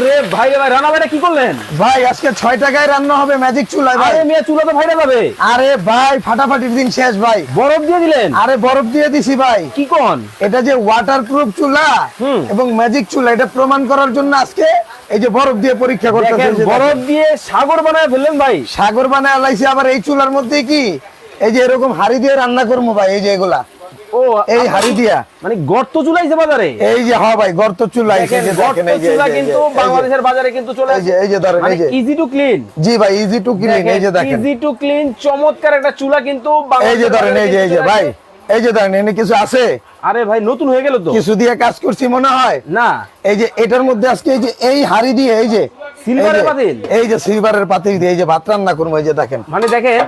আরে ভাই ভাই রান্না ভাইটা কি করলেন? ভাই আজকে টাকায় রান্না হবে ম্যাজিক চুলায় ভাই। আরে মেয়ে চুলা তো ভাইরা যাবে আরে ভাই ফাটাফাটির দিন শেষ ভাই। বরফ দিয়ে দিলেন? আরে বরফ দিয়ে দিছি ভাই। কি কোন? এটা যে ওয়াটার প্রুফ চুলা এবং ম্যাজিক চুলা এটা প্রমাণ করার জন্য আজকে এই যে বরফ দিয়ে পরীক্ষা করতে বরফ দিয়ে সাগর বানায় ফেললেন ভাই। সাগর বানায় আলাইছি আবার এই চুলার মধ্যে কি? এই যে এরকম হাড়ি দিয়ে রান্না করব ভাই এই যে এগুলা। ও এই হাড়ি দিয়া মানে গর্ত চুলাইছে বাজারে এই যে হ্যাঁ ভাই গর্ত চুলা এই দেখেন যে গর্ত দেখেন এই যে চুলা কিন্তু বাংলাদেশের বাজারে কিন্তু চলে এই যে এই যে ধরেন এই যে ইজি টু ক্লিন জি ভাই ইজি টু ক্লিন এই যে দেখেন ইজি টু ক্লিন চমৎকার একটা চুলা কিন্তু এই যে ধরেন এই যে এই যে ভাই এই যে ধরেন এনে কিছু আছে আরে ভাই নতুন হয়ে গেল তো কিছু দিয়ে কাজ করছি মনে হয় না এই যে এটার মধ্যে আজকে এই যে এই হাড়ি দিয়ে এই যে সিলভারের পাতিল? এই যে সিলভারের পাতিল দিয়ে এই যে ভাত রান্না করব এই যে দেখেন। মানে দেখেন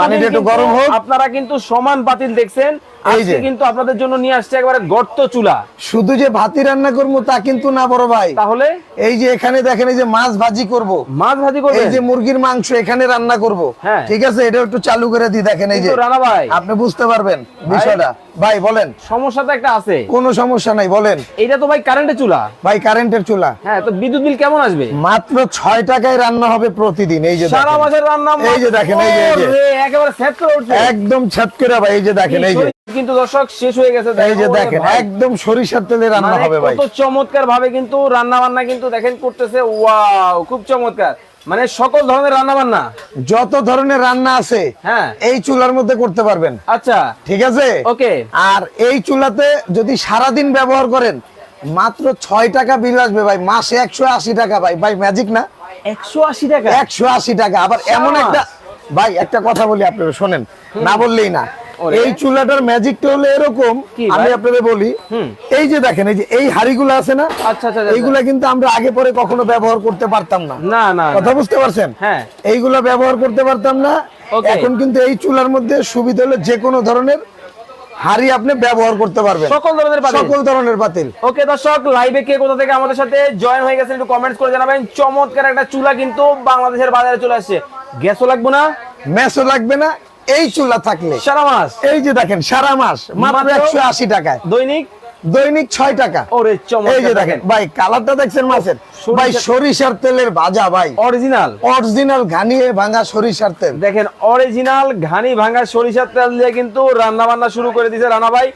পানিটা একটু গরম হোক। আপনারা কিন্তু সমান পাতিল দেখছেন আজকে কিন্তু আপনাদের জন্য নিয়ে আসছে একবারে গর্ত চুলা। শুধু যে ভাতি রান্না করব তা কিন্তু না বড় ভাই। তাহলে? এই যে এখানে দেখেন এই যে মাছ ভাজি করব। মাছ ভাজি করবেন? এই যে মুরগির মাংস এখানে রান্না করব। হ্যাঁ। ঠিক আছে? এটা একটু চালু করে দিই দেখেন এই যে। রানা ভাই। আপনি বুঝতে পারবেন বিষয়টা। ভাই বলেন। সমস্যা তো একটা আছে। কোনো সমস্যা নাই বলেন। এটা তো ভাই কারেন্টের চুলা। ভাই কারেন্টের চুলা। হ্যাঁ তো বিদ্যুৎ বিল কেমন আসবে? মাত্র ছয় টাকায় রান্না হবে প্রতিদিন এই যে সারা। মাসের রান্না এই যে দেখেন, এই যে, একেবারে সেট করে উঠছে। একদম ছাপ করে ভাই এই যে দেখেন এই যে। কিন্তু দর্শক শেষ হয়ে গেছে এই যে দেখেন একদম সরিষার তেলে রান্না মানে হবে ভাই। কত চমৎকার ভাবে কিন্তু রান্না বান্না কিন্তু দেখেন করতেছে। ওয়াও খুব চমৎকার। মানে সকল ধরনের রান্না বান্না যত ধরনের রান্না আছে হ্যাঁ। এই চুলার মধ্যে করতে পারবেন। আচ্ছা। ঠিক আছে? ওকে। আর এই চুলাতে যদি সারাদিন ব্যবহার করেন মাত্র ছয় টাকা বিল আসবে ভাই। মাসে একশো আশি টাকা ভাই। ভাই ম্যাজিক না? একশো আশি টাকা? একশো আশি টাকা। আবার এমন একটা ভাই একটা কথা বলি আপনারা শোনেন। না বললেই না। এই চুলাটার ম্যাজিকটা হলো এরকম। আমি? আপনাদের বলি এই যে দেখেন এই যে এই হাড়িগুলো আছে না? আচ্ছা আচ্ছা আচ্ছা। এইগুলা কিন্তু আমরা আগে পরে কখনো ব্যবহার করতে পারতাম না। না না কথা বুঝতে পারছেন? হ্যাঁ। এইগুলা ব্যবহার করতে পারতাম না। এখন কিন্তু এই চুলার মধ্যে সুবিধা হলো যে কোনো ধরনের হাড়ি আপনি ব্যবহার করতে পারবেন। সকল ধরনের পাতিল। সকল ধরনের পাতিল। ওকে দর্শক লাইভে কে কোথা থেকে আমাদের সাথে জয়েন হয়ে গেছেন একটু কমেন্টস করে জানাবেন। চমৎকার একটা চুলা কিন্তু বাংলাদেশের বাজারে চলে আসছে। গ্যাসও লাগবে না? ম্যাসও লাগবে না এই চুলা থাকলে। সারা মাস? এই যে দেখেন সারা মাস মাত্র একশো আশি টাকায়। দৈনিক দৈনিক ছয় টাকা। ওরে এই যে দেখেন ভাই কালারটা দেখছেন মাছের? ভাই সরিষার তেলের ভাজা ভাই। অরিজিনাল। অরিজিনাল ঘানিয়ে ভাঙা সরিষার তেল। দেখেন অরিজিনাল ঘানি ভাঙা সরিষার তেল দিয়ে কিন্তু রান্না বান্না শুরু করে দিয়েছে রানা ভাই।